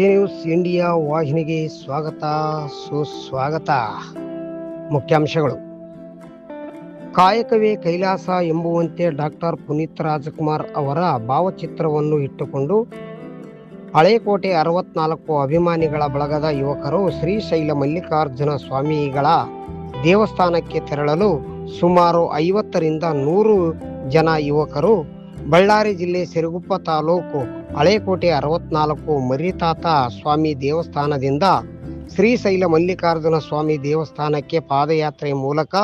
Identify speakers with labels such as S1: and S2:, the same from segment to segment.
S1: India ವಾಹಿನಿಗೆ ಸ್ವಾಗತ, ಸುಸ್ವಾಗತ. ಮುಖ್ಯಾಂಶಗಳು. ಕಾಯಕವೇ ಕೈಲಾಸ ಎಂಬುವಂತೆ ಡಾಕ್ಟರ್ ಪುನೀತ್ ರಾಜ್ಕುಮಾರ್ ಅವರ ಭಾವಚಿತ್ರವನ್ನು ಇಟ್ಟುಕೊಂಡು ಹಳೇಕೋಟೆ ಅರವತ್ನಾಲ್ಕು ಅಭಿಮಾನಿಗಳ ಬಳಗದ ಯುವಕರು ಶ್ರೀಶೈಲ ಮಲ್ಲಿಕಾರ್ಜುನ ಸ್ವಾಮಿಗಳ ದೇವಸ್ಥಾನಕ್ಕೆ ತೆರಳಲು ಸುಮಾರು ಐವತ್ತರಿಂದ ನೂರು ಜನ ಯುವಕರು ಬಳ್ಳಾರಿ ಜಿಲ್ಲೆ ಸಿರುಗುಪ್ಪ ತಾಲೂಕು ಹಳೇಕೋಟೆ ಅರವತ್ನಾಲ್ಕು ಮರಿತಾತ ಸ್ವಾಮಿ ದೇವಸ್ಥಾನದಿಂದ ಶ್ರೀಶೈಲ ಮಲ್ಲಿಕಾರ್ಜುನ ಸ್ವಾಮಿ ದೇವಸ್ಥಾನಕ್ಕೆ ಪಾದಯಾತ್ರೆ ಮೂಲಕ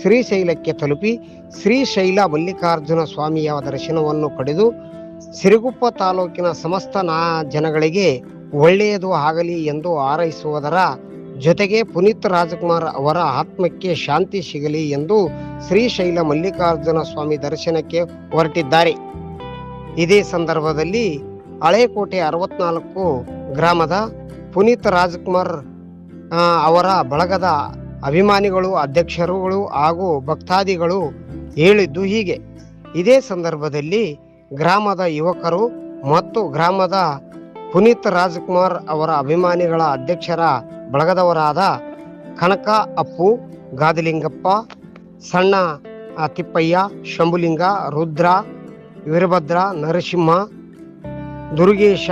S1: ಶ್ರೀಶೈಲಕ್ಕೆ ತಲುಪಿ ಶ್ರೀಶೈಲ ಮಲ್ಲಿಕಾರ್ಜುನ ಸ್ವಾಮಿಯ ದರ್ಶನವನ್ನು ಪಡೆದು ಸಿರುಗುಪ್ಪ ತಾಲೂಕಿನ ಸಮಸ್ತ ನಾ ಜನಗಳಿಗೆ ಒಳ್ಳೆಯದು ಆಗಲಿ ಎಂದು ಹಾರೈಸುವುದರ ಜೊತೆಗೆ ಪುನೀತ್ ರಾಜಕುಮಾರ್ ಅವರ ಆತ್ಮಕ್ಕೆ ಶಾಂತಿ ಸಿಗಲಿ ಎಂದು ಶ್ರೀಶೈಲ ಮಲ್ಲಿಕಾರ್ಜುನ ಸ್ವಾಮಿ ದರ್ಶನಕ್ಕೆ ಹೊರಟಿದ್ದಾರೆ. ಇದೇ ಸಂದರ್ಭದಲ್ಲಿ ಹಳೇಕೋಟೆ ಅರವತ್ನಾಲ್ಕು ಗ್ರಾಮದ ಪುನೀತ್ ರಾಜಕುಮಾರ್ ಅವರ ಬಳಗದ ಅಭಿಮಾನಿಗಳು, ಅಧ್ಯಕ್ಷರುಗಳು ಹಾಗೂ ಭಕ್ತಾದಿಗಳು ಹೇಳಿದ್ದು ಹೀಗೆ. ಇದೇ ಸಂದರ್ಭದಲ್ಲಿ ಗ್ರಾಮದ ಯುವಕರು ಮತ್ತು ಗ್ರಾಮದ ಪುನೀತ್ ರಾಜಕುಮಾರ್ ಅವರ ಅಭಿಮಾನಿಗಳ ಅಧ್ಯಕ್ಷರ ಬಳಗದವರಾದ ಕನಕ, ಅಪ್ಪು, ಗಾದಿಲಿಂಗಪ್ಪ, ಸಣ್ಣ ತಿಪ್ಪಯ್ಯ, ಶಂಭುಲಿಂಗ, ರುದ್ರ, ವೀರಭದ್ರ, ನರಸಿಂಹ, ದುರ್ಗೇಶ,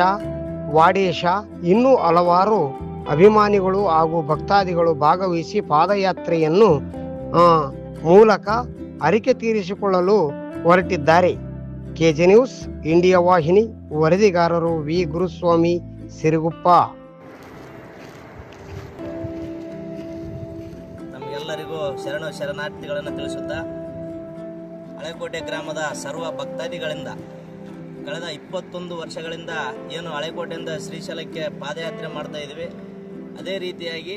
S1: ವಾಡೇಶ, ಇನ್ನೂ ಹಲವಾರು ಅಭಿಮಾನಿಗಳು ಹಾಗೂ ಭಕ್ತಾದಿಗಳು ಭಾಗವಹಿಸಿ ಪಾದಯಾತ್ರೆಯನ್ನು ಮೂಲಕ ಅರಿಕೆ ತೀರಿಸಿಕೊಳ್ಳಲು ಹೊರಟಿದ್ದಾರೆ. ಕೆಜೆ ನ್ಯೂಸ್, ಇಂಡಿಯಾ ವಾಹಿನಿ, ವರದಿಗಾರರು ವಿ. ಗುರುಸ್ವಾಮಿ, ಸಿರುಗುಪ್ಪ.
S2: ನಮಗೆಲ್ಲರಿಗೂ ಶರಣ ಶರಣಾರ್ಥಿಗಳನ್ನು ತಿಳಿಸುತ್ತಾ ಹಳೆಕೋಟೆ ಗ್ರಾಮದ ಸರ್ವ ಭಕ್ತಾದಿಗಳಿಂದ ಕಳೆದ ಇಪ್ಪತ್ತೊಂದು ವರ್ಷಗಳಿಂದ ಏನು ಹಳೆಕೋಟೆಯಿಂದ ಶ್ರೀಶೈಲಕ್ಕೆ ಪಾದಯಾತ್ರೆ ಮಾಡ್ತಾ ಇದ್ವಿ ಅದೇ ರೀತಿಯಾಗಿ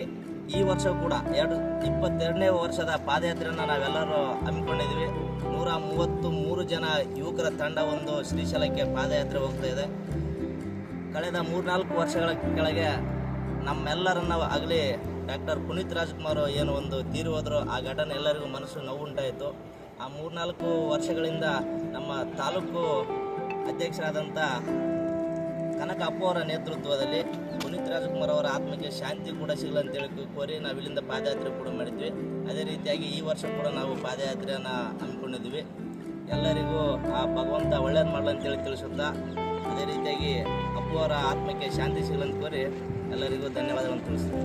S2: ಈ ವರ್ಷ ಕೂಡ ಎರಡು, ಇಪ್ಪತ್ತೆರಡನೇ ವರ್ಷದ ಪಾದಯಾತ್ರೆಯನ್ನು ನಾವೆಲ್ಲರೂ ಹಮ್ಮಿಕೊಂಡಿದ್ವಿ ನೂರ ಮೂವತ್ತು ಮೂರು ಜನ ಯುವಕರ ತಂಡ ಒಂದು ಶ್ರೀಶೈಲಕ್ಕೆ ಪಾದಯಾತ್ರೆ ಹೋಗ್ತಾ ಇದೆ. ಕಳೆದ ಮೂರ್ನಾಲ್ಕು ವರ್ಷಗಳ ಕೆಳಗೆ ನಮ್ಮೆಲ್ಲರನ್ನ ಆಗಲಿ ಡಾಕ್ಟರ್ ಪುನೀತ್ ರಾಜ್ಕುಮಾರ್ ಏನು ಒಂದು ತೀರಿ ಹೋದ್ರು, ಆ ಘಟನೆ ಎಲ್ಲರಿಗೂ ಮನಸ್ಸು ನೋವು ಉಂಟಾಯಿತು. ಆ ಮೂರ್ನಾಲ್ಕು ವರ್ಷಗಳಿಂದ ನಮ್ಮ ತಾಲೂಕು ಅಧ್ಯಕ್ಷರಾದಂಥ ಕನಕ ಅಪ್ಪು ಅವರ ನೇತೃತ್ವದಲ್ಲಿ ಪುನೀತ್ ರಾಜ್ಕುಮಾರ್ ಅವರ ಆತ್ಮಕ್ಕೆ ಶಾಂತಿ ಕೂಡ ಸಿಗಲಿ ಅಂತೇಳಿ ಕೋರಿ ನಾವು ಇಲ್ಲಿಂದ ಪಾದಯಾತ್ರೆ ಕೂಡ ಮಾಡಿದ್ವಿ. ಅದೇ ರೀತಿಯಾಗಿ ಈ ವರ್ಷ ಕೂಡ ನಾವು ಪಾದಯಾತ್ರೆಯನ್ನು ಹಮ್ಮಿಕೊಂಡಿದ್ವಿ ಎಲ್ಲರಿಗೂ ಆ ಭಗವಂತ ಒಳ್ಳೇದು ಮಾಡಲಿ ಅಂತೇಳಿ ತಿಳಿಸುತ್ತಾ ಅದೇ ರೀತಿಯಾಗಿ ಅಪ್ಪು ಅವರ ಆತ್ಮಕ್ಕೆ ಶಾಂತಿ ಸಿಗಲಂತ ಕೋರಿ ಎಲ್ಲರಿಗೂ ಧನ್ಯವಾದಗಳನ್ನು ತಿಳಿಸ್ತೀನಿ.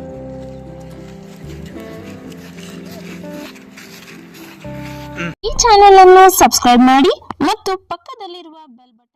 S3: ಈ ಚಾನೆಲ್ ಅನ್ನು ಸಬ್ಸ್ಕ್ರೈಬ್ ಮಾಡಿ ಮತ್ತು ಪಕ್ಕದಲ್ಲಿರುವ ಬೆಲ್ ಬಟನ್